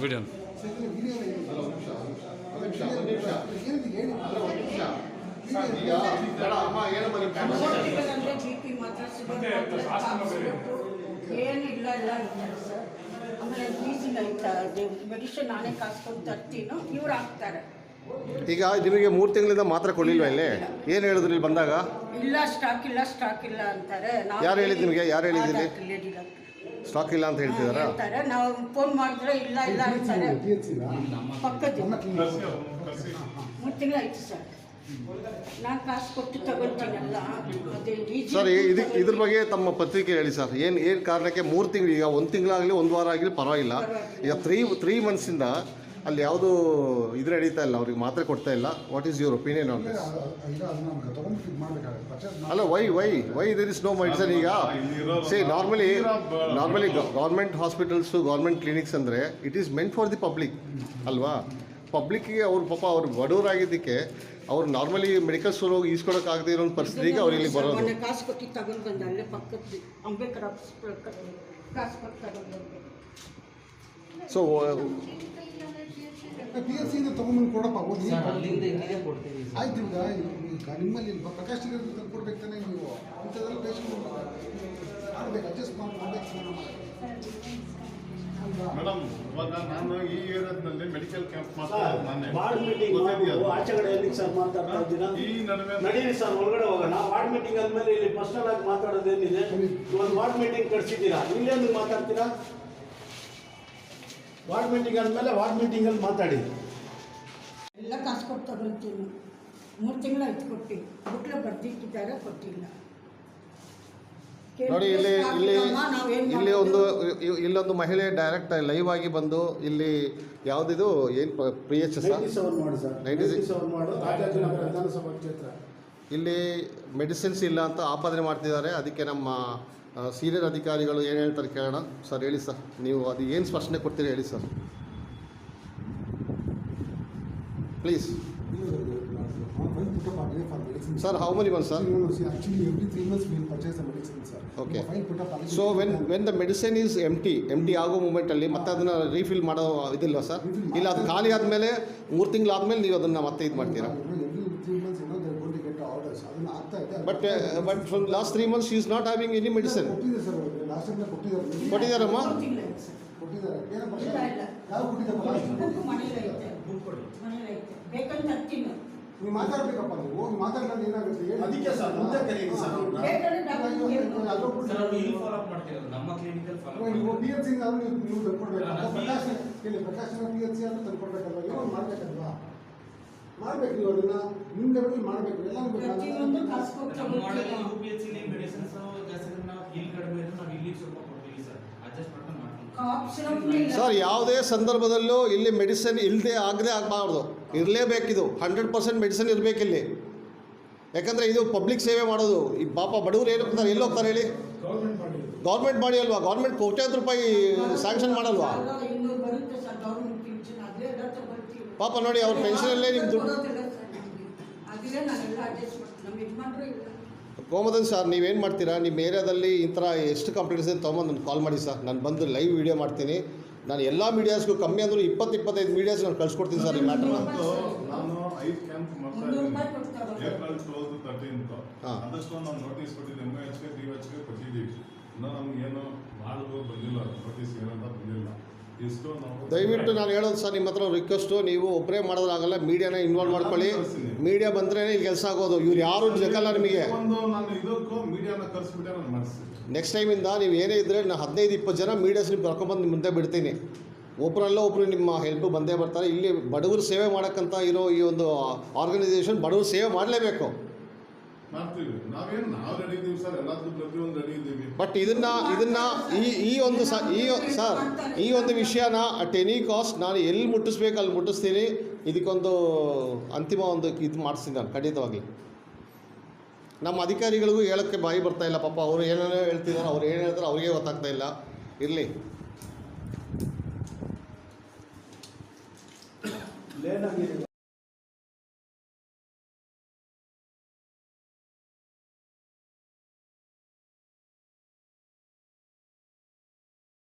Decision ಅಂದ್ರೆ B P ಮಾತ್ರ sugar ಮಾತ್ರ ಏನು ಇಲ್ಲ ಇಲ್ಲ ಸರ್ ಆಮೇಲೆ ವೀಸಿಂಗ್ ಆಯ್ತಾ ಅದು ಮೆಡಿಸಿನ್ ನಾನೇ ಕಾಸ್ಕೊಂಡು ತರ್ತೀನೋ ಇವ್ರು ಹಾಕ್ತಾರೆ ಈಗ ನಿಮಗೆ ಮೂರು ತಿಂಗಳಿಂದ ಮಾತ್ರ ಕೊಡಲಿಲ್ವಾ ಇಲ್ಲಿ? ಏನು ಹೇಳಿದ್ರು ಇಲ್ಲಿ ಬಂದಾಗ? ಇಲ್ಲ ಸ್ಟಾಕ್ ಇಲ್ಲ ಸ್ಟಾಕ್ ಇಲ್ಲ ಅಂತಾರೆ. ಯಾರು ಹೇಳಿದ್ದು ನಿಮಗೆ? ಯಾರು ಹೇಳಿದ್ದು ಸ್ಟಾಕ್ ಇಲ್ಲ ಅಂತ ಹೇಳ್ತಿದಾರ? ಹೇಳ್ತಾರೆ. ನಾವು ಫೋನ್ ಮಾಡಿದ್ರೆ ಇಲ್ಲ ಇಲ್ಲ ಅಂತಾರೆ. ಪಕ್ಕದ ಮೂರು ತಿಂಗಳಾಯ್ತು ಸರ್. ನಾನು ಕಾಸು ಕೊಟ್ಟು ತಗೊಳ್ತೀನಲ್ಲ ಅದೇ reason ಸರ್ ಇದು ಇದ್ರ ಬಗ್ಗೆ ತಮ್ಮ ಪತ್ರಿಕೆ ಹೇಳಿ ಸರ್. ಏನು ಏನು ಕಾರಣಕ್ಕೆ ಮೂರು ತಿಂಗಳು ಈಗ ಒಂದು ತಿಂಗಳಾಗಲಿ ಒಂದು ವಾರ ಆಗಲಿ ಪರವಾಗಿಲ್ಲ. ಈಗ ತ್ರೀ ತ್ರೀ ಮಂತ್ಸಿಂದ ಅಲ್ಲಿ ಯಾವುದು ಇದ್ರೆ ನಡೀತಾ ಇಲ್ಲ ಅವ್ರಿಗೆ ಮಾತ್ರೆ ಕೊಡ್ತಾ ಇಲ್ಲ. What is your opinion on this ಅಲ್ಲ why why why there is no medicine ಈಗ? Say normally normally government hospitals government clinics ಅಂದರೆ it is meant for the public ಅಲ್ವಾ? ಪಬ್ಲಿಕ್ಕಿಗೆ ಅವ್ರ ಪಾಪ ಅವ್ರು ಬಡವರಾಗಿದ್ದಕ್ಕೆ ಅವ್ರು ನಾರ್ಮಲಿ ಮೆಡಿಕಲ್ ಸ್ಟೋರ್ ಹೋಗಿ ಈಸ್ಕೊಳಕ್ಕಾಗದೇ ಇರೋ ಒಂದು ಪರಿಸ್ಥಿತಿಗೆ ಅವ್ರು ಇಲ್ಲಿ ಬರೋದು. ಕಾಸು ಕೊಟ್ಟು ತಗೊಂಡು ಬಂದ ಅಲ್ಲೇ ಪಕ್ಕದ ಅಂಬೇಡ್ಕರ್ ಕಾಸು ಕೊಟ್ಟು ತಗೊಂಡು ಸೊ ಪಿ ಎಸ್ ಸಿಯಿಂದ ತೊಗೊಂಬಂದು ಕೊಡಪ್ಪ ಓದಿ ಅಲ್ಲಿಂದ ಇಲ್ಲಿಗೆ ಕೊಡ್ತೀವಿ ಸರ್. ಆಯ್ತು ಈಗ ಈಗ ನಿಮ್ಮಲ್ಲಿ ಪ್ರಕಾಶ್ ತಂದು ಕೊಡ್ಬೇಕು ತಾನೆ ನೀವು? ಅಂಥದ್ದೆಲ್ಲ ಪೇಷಂಟ್ ಮಾಡ್ಬೇಕು ಅಡ್ಜಸ್ಟ್ ಮಾಡಿ ಮಾಡ್ಬೇಕು ಮೇಡಮ್ ಇವಾಗ ನಾನು ಈ ಏರಿಯಾದಲ್ಲಿ ಮೆಡಿಕಲ್ ಕ್ಯಾಂಪ್ ವಾರ್ಡ್ ಮೀಟಿಂಗ್ ಆಚೆ ಕಡೆ ಎಲ್ಲಿಗೆ ಸರ್ ಮಾತಾಡ್ತಾ ಇದ್ದೀರಾ? ಈ ನಡುವೆ ನಡೀರಿ ಸರ್ ಒಳಗಡೆ ಹೋಗೋಣ. ವಾರ್ಡ್ ಮೀಟಿಂಗ್ ಆದ್ಮೇಲೆ ಇಲ್ಲಿ ಪರ್ಸನಲ್ ಆಗಿ ಮಾತಾಡೋದೇನಿದೆ? ಒಂದು ವಾರ್ಡ್ ಮೀಟಿಂಗ್ ಕಳ್ಸಿದ್ದೀರಾ? ಇಲ್ಲೇ ಮಾತಾಡ್ತೀರಾ? ವಾರ್ಡ್ ಮೀಟಿಂಗ್ ಆದ್ಮೇಲೆ ವಾರ್ಡ್ ಮೀಟಿಂಗ್ ಅಲ್ಲಿ ಮಾತಾಡಿ. ಎಲ್ಲ ಕಾಸು ಕೊಟ್ಟು ತಗೊಳ್ತೀನಿ. ಮೂರು ತಿಂಗಳಾಯ್ತು ಕೊಟ್ಟು. ಬುಕ್ಲೆ ಬರ್ದಿಟ್ಟಿದ್ದಾರೆ ಕೊಟ್ಟಿಲ್ಲ. ನೋಡಿ ಇಲ್ಲಿ ಇಲ್ಲಿ ಇಲ್ಲಿ ಒಂದು ಇಲ್ಲೊಂದು ಮಹಿಳೆ ಡೈರೆಕ್ಟ್ ಲೈವ್ ಆಗಿ ಬಂದು ಇಲ್ಲಿ ಯಾವುದಿದು ಏನು P H S ninety seven sir. 96 ninety seven ಮಾಡು. ರಾಜಾಜಿನಗರ ವಿಧಾನಸಭಾ ಕ್ಷೇತ್ರ. ಇಲ್ಲಿ ಮೆಡಿಸಿನ್ಸ್ ಇಲ್ಲ ಅಂತ ಆಪಾದನೆ ಮಾಡ್ತಿದ್ದಾರೆ. ಅದಕ್ಕೆ ನಮ್ಮ ಸೀನಿಯರ್ ಅಧಿಕಾರಿಗಳು ಏನು ಹೇಳ್ತಾರೆ ಕೇಳೋಣ. ಸರ್, ಹೇಳಿ ಸರ್. ನೀವು ಅದು ಏನು ಸ್ಪಷ್ಟನೆ ಕೊಡ್ತೀರಿ ಹೇಳಿ sir. Please sir how many okay months sir ಆಗಲಿ so when when the medicine is M T M T ಆಗೋ ಮೂಮೆಂಟಲ್ಲಿ ಮತ್ತೆ ಅದನ್ನು ರೀಫಿಲ್ ಮಾಡೋ ಇದಿಲ್ಲ ಸರ್ ಇಲ್ಲ, ಅದು ಖಾಲಿ ಆದಮೇಲೆ ಮೂರು ತಿಂಗಳಾದಮೇಲೆ ನೀವು ಅದನ್ನು ಮತ್ತೆ ಇದು ಮಾಡ್ತೀರಾ? ಅದನ್ನ ಆಗ್ತಾ ಇದೆ. But but from last three months is not having any medicine ಕೊಟ್ಟಿದೆ ಸರ್ ಲಾಸ್ಟ್ ಟೈಮ್ ಕೊಟ್ಟಿದ್ದಾರೆ. ಕೊಟ್ಟಿದ್ದಾರಮ್ಮ? ಸರ್ ಕೊಟ್ಟಿದ್ದಾರೆ. ಏನಪ್ಪ. ಯಾವ ಕೊಟ್ಟಿದ್ದಪ್ಪ ನೀವು ಮಾತಾಡ್ಬೇಕಪ್ಪ ನೀವು. ಮಾತಾಡ್ಕೊಂಡು ಏನಾಗುತ್ತೆ ಅದಕ್ಕೆ ಸರ್ ಮುಂದೆ ಕರೀರಿ ಸರ್. ನೀವು ಪಿ ಎಚ್ ಸಿ ನೀವು ನೀವು ತಂದ್ಕೊಡ್ಬೇಕು. ಅಲ್ಲ, ಪ್ರಕಾಶ್ ಕೇಳಿ ಪ್ರಕಾಶ್ ಪಿ ಎಚ್ ಸಿ ಅಂತ ತಂದ್ಕೊಡ್ಬೇಕಲ್ವಾ? ಇವಾಗ ಮಾಡ್ಬೇಕಲ್ವಾ? ಮಾಡ್ಬೇಕು ನೀವು ಅದನ್ನ ನಿಮ್ಮ ಲೆವೆಲ್ ಮಾಡಬೇಕು ಎಲ್ಲ ಪ್ರತಿಯೊಂದು ಕಾಸು ಕೊಟ್ಟು ನಮ್ಮ ಮಾಡಲ್ ತಗೊಳ್ತೀನಿ U P H C medicines ಜಾಸ್ತಿ ನಾವು ಇಲ್ಲಿ ಕಡಿಮೆ ಇದ್ರೆ ನಾವು ಇಲ್ಲಿಗೆ ಸ್ವಲ್ಪ ಕೊಡ್ತೀವಿ ಸರ್. ಅಡ್ಜಸ್ಟ್ ಮಾಡ್ಕೊಂಡು ಯಾವುದೇ ಸಂದರ್ಭದಲ್ಲೂ ಇಲ್ಲಿ ಮೆಡಿಸಿನ್ ಇಲ್ಲದೆ ಆಗದೆ ಆಗಬಾರ್ದು. ಇರಲೇಬೇಕಿದು. ಹಂಡ್ರೆಡ್ ಪರ್ಸೆಂಟ್ ಮೆಡಿಸಿನ್ ಇರಬೇಕು ಇಲ್ಲಿ. ಯಾಕಂದರೆ ಇದು ಪಬ್ಲಿಕ್ ಸೇವೆ ಮಾಡೋದು. ಈ ಪಾಪ ಬಡವರು ಏನು ಹೋಗ್ತಾರೆ ಎಲ್ಲಿ ಹೋಗ್ತಾರೆ ಹೇಳಿ? ಗೌರ್ಮೆಂಟ್ ಮಾಡಿ ಅಲ್ವಾ? ಗೌರ್ಮೆಂಟ್ ಕೋಟ್ಯಾಂತರ ರೂಪಾಯಿ ಸ್ಯಾಂಕ್ಷನ್ ಮಾಡಲ್ವಾ ಸಾವಿರ ಇನ್ನೂರು ಬರುತ್ತೆ ಸರ್ ಗೌರ್ಮೆಂಟ್ ಪಿಂಚನ್ ಅದೇ ಎಲ್ಲ ತಗೊಳ್ತೀವಿ ಪಾಪ ನೋಡಿ ಅವ್ರ ಪೆನ್ಷನಲ್ಲೇ ನಿಮ್ಮ ದುಡ್ಡು ಗೋಮದನ್ ಸರ್ ನೀವೇನು ಮಾಡ್ತೀರಾ? ನಿಮ್ಮ ಏರಿಯಾದಲ್ಲಿ ಈ ಥರ ಎಷ್ಟು ಕಂಪ್ಲೇಂಟ್ಸ್ ಇದೆ ತೊಗೊಂಬಂದು ನಾನು ಕಾಲ್ ಮಾಡಿ ಸರ್ ನಾನು ಬಂದು ಲೈವ್ ವಿಡಿಯೋ ಮಾಡ್ತೀನಿ. ನಾನು ಎಲ್ಲ ಮೀಡಿಯಾಸ್ಗೂ ಕಮ್ಮಿ ಅಂದರೂ ಇಪ್ಪತ್ತು ಇಪ್ಪತ್ತೈದು ಮೀಡಿಯಾಸ್ ನಾನು ಕಳ್ಸಿಕೊಡ್ತೀನಿ ಸರ್ ಈ ಮ್ಯಾಟರ್ ನಾನು ಐದು ಕ್ಯಾಂಪ್ ಮಾಡ್ತಾ ಇದ್ದೀನಿ ಏಪ್ರಿಲ್ ಟ್ವೆಲ್ತ್ ತರ್ಟೀನ್ತ್ ಹಾ. ಅದಷ್ಟು ನಾವು ನೋಟಿಸ್ ಕೊಟ್ಟಿದ್ದೀವಿ M H K D H K ಕೊಟ್ಟಿದ್ದೀವಿ. ಇನ್ನೂ ನಮ್ಗೆ ಏನು ಮಾಡಿದ್ರು ಬಂದಿಲ್ಲ ನೋಟಿಸ್ ಏನಂತ ಬಂದಿಲ್ಲ. ದಯವಿಟ್ಟು ನಾನು ಹೇಳೋದು ಸರ್, ನಿಮ್ಮ ಹತ್ರ ರಿಕ್ವೆಸ್ಟು ನೀವು ಒಬ್ಬರೇ ಮಾಡೋದಾಗಲ್ಲ ಮೀಡಿಯಾನ ಇನ್ವಾಲ್ವ್ ಮಾಡ್ಕೊಳ್ಳಿ. ಮೀಡಿಯಾ ಬಂದ್ರೆ ಇಲ್ಲಿ ಕೆಲಸ ಆಗೋದು. ಇವ್ರು ಯಾರು ಜಗಲ್ಲ ನಿಮಗೆ. ನೆಕ್ಸ್ಟ್ ಟೈಮಿಂದ ನೀವು ಏನೇ ಇದ್ದರೆ ನಾನು ಹದಿನೈದು, ಇಪ್ಪತ್ತು ಜನ ಮೀಡಿಯಾಸ್ ನೀವು ಕರ್ಕೊಂಡ್ಬಂದು ನಿಮ್ಮ ಮುಂದೆ ಬಿಡ್ತೀನಿ. ಒಬ್ಬರಲ್ಲ ಒಬ್ಬರು ನಿಮ್ಮ ಹೆಲ್ಪ್ ಬಂದೇ ಬರ್ತಾರೆ. ಇಲ್ಲಿ ಬಡವರು ಸೇವೆ ಮಾಡೋಕ್ಕಂತ ಇರೋ ಈ ಒಂದು ಆರ್ಗನೈಸೇಷನ್ ಬಡವರು ಸೇವೆ ಮಾಡಲೇಬೇಕು. ಮಾಡ್ತೀವಿ. ನಾವೇನು ನಾವು ರೆಡಿ ಇದ್ದೀವಿ ಸರ್ ಎಲ್ಲದಕ್ಕೂ ಪ್ರತಿಯೊಂದು ರೆಡಿ ಇದ್ದೀವಿ. ಬಟ್ ಇದನ್ನ ಇದನ್ನ ಈ ಈ ಒಂದು ಸ ಈ ಸರ್ ಈ ಒಂದು ವಿಷಯನ ಅಟ್ ಎನಿ ಕಾಸ್ಟ್ ನಾನು ಎಲ್ಲಿ ಮುಟ್ಟಿಸ್ಬೇಕು ಅಲ್ಲಿ ಮುಟ್ಟಿಸ್ತೀನಿ. ಇದಕ್ಕೊಂದು ಅಂತಿಮ ಒಂದು ಇದು ಮಾಡಿಸ್ತೀನಿ ನಾನು ಖಂಡಿತವಾಗಿ ನಮ್ಮ ಅಧಿಕಾರಿಗಳಿಗೂ ಹೇಳೋಕ್ಕೆ ಬಾಯಿ ಬರ್ತಾ ಇಲ್ಲ ಪಾಪ ಅವರು ಏನೇನೋ ಹೇಳ್ತಿದ್ದಾರೆ ಅವ್ರು ಏನು ಹೇಳ್ತಾರೆ ಅವ್ರಿಗೆ ಗೊತ್ತಾಗ್ತಾ ಇಲ್ಲ. ಇರಲಿ.